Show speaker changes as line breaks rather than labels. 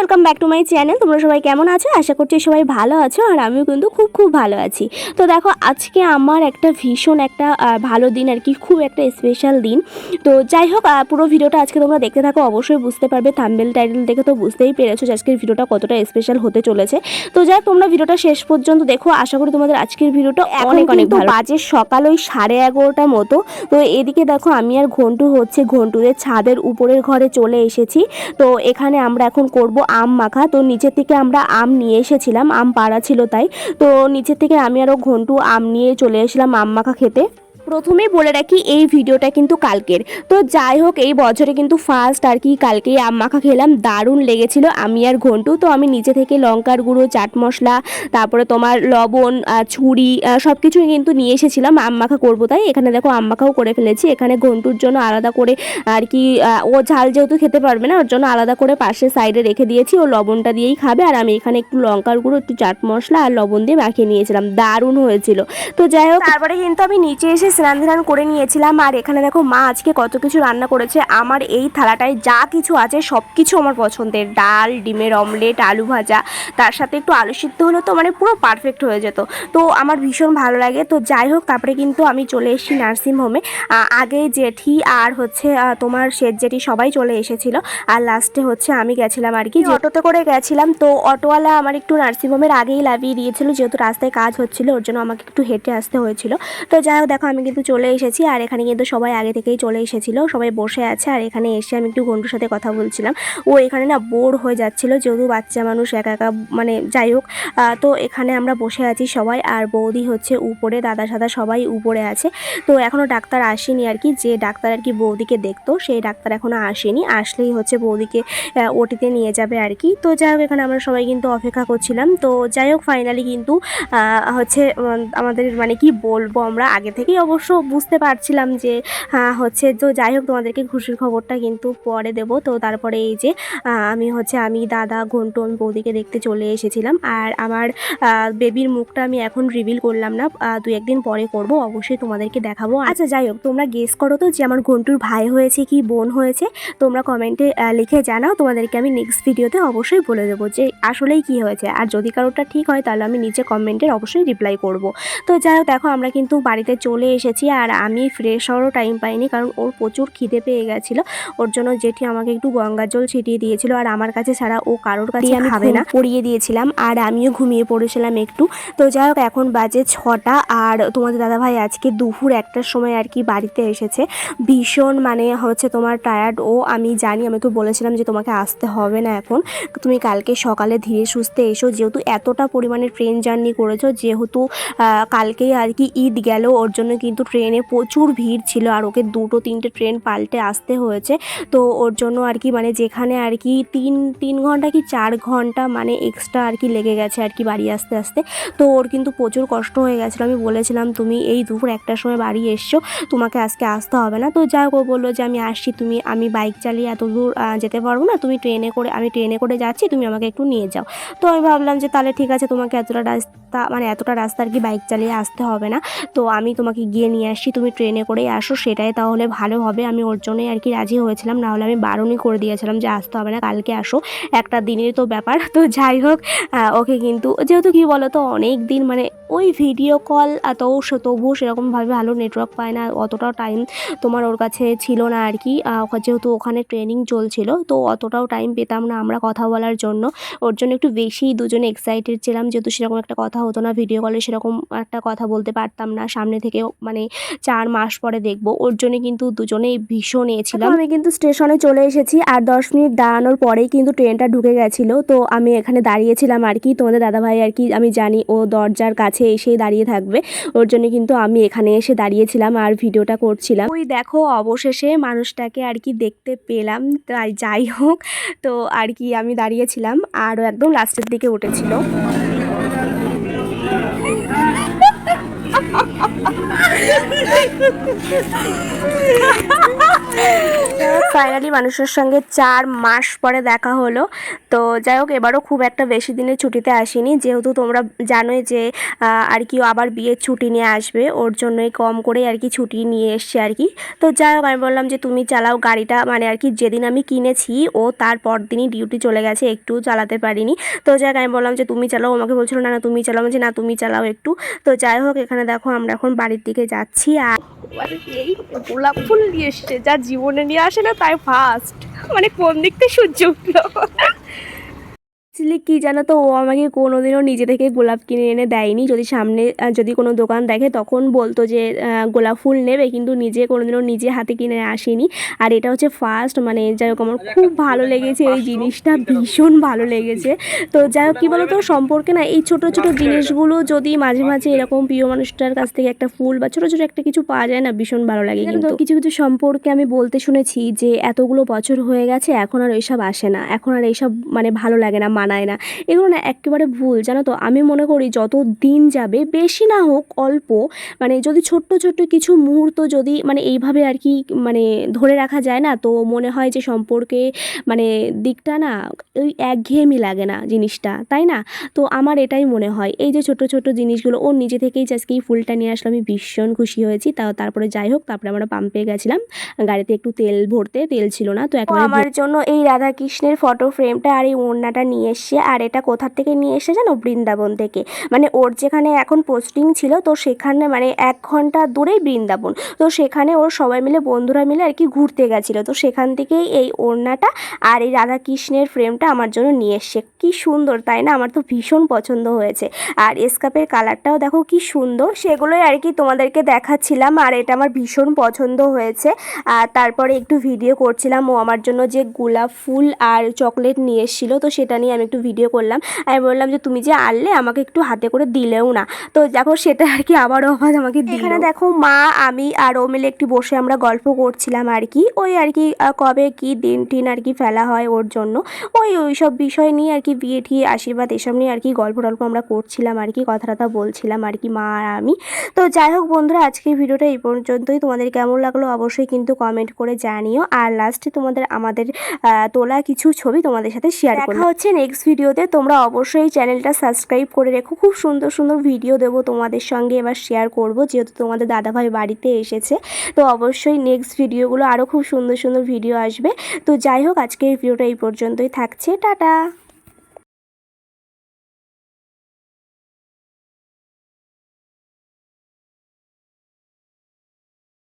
Welcome back to my channel তোমরা সবাই কেমন আছো? আশা করছি সবাই ভালো আছো আর আমিও কিন্তু খুব খুব ভালো আছি। তো দেখো আজকে আমার একটা ভীষণ একটা ভালো দিন আর কি খুব একটা স্পেশাল দিন। তো যাই হোক পুরো ভিডিওটা আজকে তোমরা দেখতে থাকো অবশ্যই বুঝতে পারবে থাম্বেল টাইটেল দেখে তো বুঝতেই পেরেছ যে আজকের ভিডিওটা কতটা স্পেশাল হতে চলেছে। তো যাই তোমরা ভিডিওটা শেষ পর্যন্ত দেখো আশা করি তোমাদের আজকের ভিডিওটা অনেক অনেক ভালো। বাজে সকাল ওই সাড়ে এগারোটা মতো। তো এদিকে দেখো আমি আর ঘন্টু হচ্ছে ঘন্টুদের ছাদের উপরের ঘরে চলে এসেছি। তো এখানে আমরা এখন করব আম মাখা। তো নিচের থেকে আমরা আম নিয়ে এসেছিলাম, আম পাড়া ছিল তাই। তো নিচের থেকে আমি আরও ঘন্টু আম নিয়ে চলে এসেছিলাম আম মাখা খেতে। প্রথমেই বলে রাখি, এই ভিডিওটা কিন্তু কালকের। তো যাই হোক, এই বছরে কিন্তু ফার্স্ট আর কি কালকেই আম মাখা খেলাম, দারুণ লেগেছিল। আমি আর ঘন্টু, তো আমি নিচে থেকে লঙ্কার গুঁড়ো, চাট মশলা, তারপরে তোমার লবণ ছুরি সব কিছুই কিন্তু নিয়ে এসেছিলাম, আম মাখা করব তাই। এখানে দেখো আম মাখাও করে ফেলেছি। এখানে ঘন্টুর জন্য আলাদা করে আর কি ও ঝাল যেহেতু খেতে পারবে না, ওর জন্য আলাদা করে পাশে সাইডে রেখে দিয়েছি। ও লবণটা দিয়েই খাবে। আর আমি এখানে একটু লঙ্কার গুঁড়ো, একটু চাট মশলা আর লবণ দিয়ে মাখিয়ে নিয়েছিলাম। দারুণ হয়েছিল। তো যাই হোক তারপরে কিন্তু আমি নিচে এসে স্নান ধান করে নিয়েছিলাম আর এখানে দেখো মা আজকে কত কিছু রান্না করেছে। আমার এই থালাটায় যা কিছু আছে সব কিছু আমার পছন্দের। ডাল ডিমের অমলেট আলু ভাজা তার সাথে একটু আলু সিদ্ধ হলে তো মানে পুরো পারফেক্ট হয়ে যেত। তো আমার ভীষণ ভালো লাগে। তো যাই হোক তারপরে কিন্তু আমি চলে এসেছি নার্সিং হোমে আগে জেঠি আর হচ্ছে তোমার শেঠ জেঠি সবাই চলে এসেছিল। আর লাস্টে হচ্ছে আমি গেছিলাম আর কি। অটোতে করে গেছিলাম তো অটোওয়ালা আমার একটু নার্সিংহোমের আগেই লাভিয়ে দিয়েছিল। যেহেতু রাস্তায় কাজ হচ্ছিল ওর জন্য আমাকে একটু হেঁটে আসতে হয়েছিল। তো যাই হোক দেখো আমি কিন্তু চলে এসেছি আর এখানে কিন্তু সবাই আগে থেকেই চলে এসেছিল, সবাই বসে আছে আর এখানে এসে আমি একটু গন্টুর সাথে কথা বলছিলাম। ও এখানে না বোর হয়ে যাচ্ছিল যেহেতু বাচ্চা মানুষ একা একা মানে যাই হোক তো এখানে আমরা বসে আছি সবাই আর বৌদি হচ্ছে উপরে, দাদা সাদা সবাই উপরে আছে। তো এখনও ডাক্তার আসেনি আর কি, যে ডাক্তার আর কি বৌদিকে দেখতো, সেই ডাক্তার এখনও আসেনি, আসলেই হচ্ছে বৌদিকে ওটিতে নিয়ে যাবে আর কি। তো যাই হোক, এখানে আমরা সবাই কিন্তু অপেক্ষা করছিলাম। তো যাই হোক ফাইনালি কিন্তু হচ্ছে আমাদের মানে কি বলব আমরা, আগে থেকেই অবশ্য বুঝতে পারছিলাম যে হচ্ছে তো যাই হোক তোমাদেরকে খুশির খবরটা কিন্তু পরে দেবো। তো তারপরে এই যে আমি হচ্ছে আমি দাদা, ঘন্টু, আমি বৌদিকে দেখতে চলে এসেছিলাম। আর আমার বেবির মুখটা আমি এখন রিভিল করলাম না। দু একদিন পরে করব, অবশ্যই তোমাদেরকে দেখাবো। আচ্ছা যাই হোক, তোমরা গেস করো তো যে আমার ঘন্টুর ভাই হয়েছে কি, বোন হয়েছে। তোমরা কমেন্টে লিখে জানাও, তোমাদেরকে আমি নেক্সট ভিডিওতে অবশ্যই বলে দেবো যে, আসলেই কি হয়েছে। আর যদি কারোরটা ঠিক হয়, তাহলে আমি নিচে কমেন্টের অবশ্যই রিপ্লাই করব। তো যাই হোক, দেখো আমরা কিন্তু বাড়িতে চলে এসেছি আর আমি ফ্রেশ হওয়ারও টাইম পাইনি কারণ ওর প্রচুর খিদে পেয়ে গেছিল। ওর জন্য জেঠি আমাকে একটু গঙ্গা জল ছিটিয়ে দিয়েছিল আর আমার কাছে ছাড়া ও কারোর কাছে আমি খাবে না। পড়িয়ে দিয়েছিলাম আর আমিও ঘুমিয়ে পড়েছিলাম একটু। তো যাই হোক এখন বাজে ছটা আর তোমাদের দাদাভাই আজকে দুপুর একটার সময় আর কি বাড়িতে এসেছে। ভীষণ মানে হচ্ছে তোমার টায়ার্ড ও আমি জানি আমি ওকে বলেছিলাম যে তোমাকে আসতে হবে না এখন। তুমি কালকে সকালে ধীরে সুস্থে এসো যেহেতু এতটা পরিমাণে ট্রেন জার্নি করেছ যেহেতু কালকেই আর কি ঈদ গেল ওর জন্য কিন্তু ট্রেনে প্রচুর ভিড় ছিল আর ওকে দুটো তিনটে ট্রেন পাল্টে আসতে হয়েছে। তো ওর জন্য আর কি মানে যেখানে আর কি তিন তিন ঘণ্টা কি চার ঘণ্টা মানে এক্সট্রা আর কি লেগে গেছে আর কি বাড়ি আসতে আসতে। তো ওর কিন্তু প্রচুর কষ্ট হয়ে গেছিল। আমি বলেছিলাম, তুমি এই দুপুর একটার সময় বাড়ি এসছো, তোমাকে আজকে আসতে হবে না। তো যাই হোক বলল যে, আমি আসছি, তুমি, আমি বাইক চালিয়ে এত দূর যেতে পারব না। তুমি ট্রেনে করে, আমি ট্রেনে করে যাচ্ছি, তুমি আমাকে একটু নিয়ে যাও। তো আমি ভাবলাম যে, তাহলে ঠিক আছে, তোমাকে এতটা রাস্তা মানে এতটা রাস্তা আর কি বাইক চালিয়ে আসতে হবে না। তো আমি তোমাকে গিয়ে নিয়ে আসছি, তুমি ট্রেনে করেই আসো, সেটাই তাহলে ভালো হবে। আমি ওর জন্যই আর কি রাজি হয়েছিলাম না হলে আমি বারণই করে দিয়েছিলাম যে আসতে হবে না, কালকে আসো। একটা দিনের তো ব্যাপার, তো যাই হোক ওকে কিন্তু যেহেতু কি বলো তো অনেক দিন মানে ওই ভিডিও কল তো তবুও সেরকমভাবে ভালো নেটওয়ার্ক পায় না অতটাও টাইম তোমার ওর কাছে ছিল না আর কি। যেহেতু ওখানে ট্রেনিং চলছিল, তো অতটাও টাইম পেতাম না আমরা কথা বলার জন্য। ওর জন্য একটু বেশি দুজনে এক্সাইটেড ছিলাম, যেহেতু সেরকম একটা কথা হতো না ভিডিও কলে সেরকম একটা কথা বলতে পারতাম না। সামনে থেকে মানে চার মাস পরে দেখব। ওর জন্য কিন্তু দুজনেই ভীষণ এ ছিলাম। আমি কিন্তু স্টেশনে চলে এসেছি আর দশ মিনিট দাঁড়ানোর পরেই কিন্তু ট্রেনটা ঢুকে গেছিল। তো আমি এখানে দাঁড়িয়েছিলাম আর কি। তোমাদের দাদাভাই আর কি আমি জানি ও দরজার কাছে এসেই দাঁড়িয়ে থাকবে। ওর জন্য কিন্তু আমি এখানে এসে দাঁড়িয়েছিলাম আর ভিডিওটা করছিলাম। ওই দেখো অবশেষে মানুষটাকে আর কি দেখতে পেলাম। তাই যাই হোক তো আর কি আমি দাঁড়িয়েছিলাম। আর একদম লাস্টের দিকে উঠেছিল। ফাইনালি মানুষের সঙ্গে চার মাস পরে দেখা হলো। তো যাই হোক এবারও খুব একটা বেশি দিনের ছুটিতে আসিনি। যেহেতু তোমরা জানোই যে আর কি আবার বিয়ের ছুটি নিয়ে আসবে ওর জন্যই কম করে আর কি ছুটি নিয়ে এসছে আর কি। তো যাই হোক আমি বললাম যে তুমি চালাও গাড়িটা। মানে আর কি যেদিন আমি কিনেছি ও তার পর দিনই ডিউটি চলে গেছে একটু চালাতে পারিনি। তো যাই হোক আমি বললাম যে তুমি চালাও। আমাকে বলছিল না না তুমি চালাও। বলছি, না তুমি চালাও একটু। তো যাই হোক এখানে দেখো আমরা এখন বাড়ির দিকে যাচ্ছি। আর
এই গোলাপ ফুল নিয়ে এসছে, যা জীবনে নিয়ে আসে না, তাই ফার্স্ট মানে কোন দিক থেকে সূর্য উঠল?
অ্যাকচুয়ালি কী জানো তো? ও আমাকে কোনোদিনও নিজে থেকে গোলাপ কিনে এনে দেয়নি। যদি সামনে যদি কোনো দোকান দেখে তখন বলতো যে গোলাপ ফুল নেবে কিন্তু নিজে কোনোদিনও নিজে হাতে কিনে আসেনি। আর এটা হচ্ছে ফার্স্ট মানে যাই হোক আমার খুব ভালো লেগেছে এই জিনিসটা ভীষণ ভালো লেগেছে। তো যাই হোক কী বলো তো সম্পর্কে না এই ছোটো ছোটো জিনিসগুলো যদি মাঝে মাঝে এরকম প্রিয় মানুষটার কাছ থেকে একটা ফুল বা ছোটো ছোটো একটা কিছু পাওয়া যায় না ভীষণ ভালো লাগে কিন্তু। কিছু কিছু সম্পর্কে আমি বলতে শুনেছি যে এতগুলো বছর হয়ে গেছে এখন আর এইসব আসে না। এখন আর এইসব মানে ভালো লাগে না মানায় না। এগুলো না একেবারে ভুল জানো তো? আমি মনে করি যত দিন যাবে বেশি না হোক অল্প মানে যদি ছোট্ট ছোট্ট কিছু মুহূর্ত যদি মানে এইভাবে আর কি মানে ধরে রাখা যায় না তো মনে হয় যে সম্পর্কে মানে দিকটা না ওই একঘেয়েমি লাগে না জিনিসটা তাই না? তো আমার এটাই মনে হয়। এই যে ছোট ছোট জিনিসগুলো ও নিজে থেকেই আজকে এই ফুলটা নিয়ে আসলো আমি ভীষণ খুশি হয়েছি। তাও তারপরে যাই হোক তারপরে আমরা পাম্পে গেছিলাম। গাড়িতে একটু তেল ভরতে তেল ছিল না তো এখন আমার জন্য এই রাধা কৃষ্ণের ফটো ফ্রেমটা আর এই ওড়নাটা নিয়ে এসছে আর এটা কোথা থেকে নিয়ে এসে জানো? বৃন্দাবন থেকে। মানে ওর যেখানে এখন পোস্টিং ছিল, তো সেখানে মানে এক ঘণ্টা দূরেই বৃন্দাবন। তো সেখানে ওর সবাই মিলে, বন্ধুরা মিলে আর কি ঘুরতে গেছিল। তো সেখান থেকেই এই ওড়নাটা আর এই রাধা কৃষ্ণের ফ্রেমটা আমার জন্য নিয়ে এসছে। কি সুন্দর, তাই না? আমার তো ভীষণ পছন্দ হয়েছে। আর স্কাপের কালারটাও দেখো কি সুন্দর। সেগুলোই আর কি তোমাদেরকে দেখাচ্ছিলাম। আর এটা আমার ভীষণ পছন্দ হয়েছে। আর তারপরে একটু ভিডিও করছিলাম। ও আমার জন্য যে গোলাপ ফুল আর চকলেট নিয়ে এসেছিল, তো সেটা নিয়ে একটু ভিডিও করলাম আমি বললাম যে তুমি যে আনলে আমাকে একটু হাতে করে দিলেও না। তো দেখো সেটা আর কি আবারও আবার আমাকে এখানে দেখো মা আমি আর ও মিলে একটু বসে আমরা গল্প করছিলাম আর কি। ওই আর কি কবে কি দিন টিন আর কি ফেলা হয় ওর জন্য। ওই ওই সব বিষয় নিয়ে আর কি বিয়ে ঠিয়ে আশীর্বাদ এসব নিয়ে আর কি গল্প টল্প আমরা করছিলাম আর কি কথা টথা বলছিলাম আর কি মা আর আমি। তো যাই হোক বন্ধুরা আজকের ভিডিওটা এই পর্যন্তই। তোমাদের কেমন লাগল অবশ্যই কিন্তু কমেন্ট করে জানিও। আর লাস্টে তোমাদের আমাদের তোলা কিছু ছবি তোমাদের সাথে শেয়ার দেখা হচ্ছে নেক্সট ভিডিওতে তোমরা অবশ্যই চ্যানেলটা সাবস্ক্রাইব করে রেখো। খুব সুন্দর সুন্দর ভিডিও দেবো তোমাদের সঙ্গে এবার শেয়ার করব, যেহেতু তোমাদের দাদাভাই বাড়িতে এসেছে। তো অবশ্যই নেক্সট ভিডিওগুলো আরও খুব সুন্দর সুন্দর ভিডিও আসবে। তো যাই হোক, আজকের ভিডিওটা এই পর্যন্তই থাকছে। টাটা!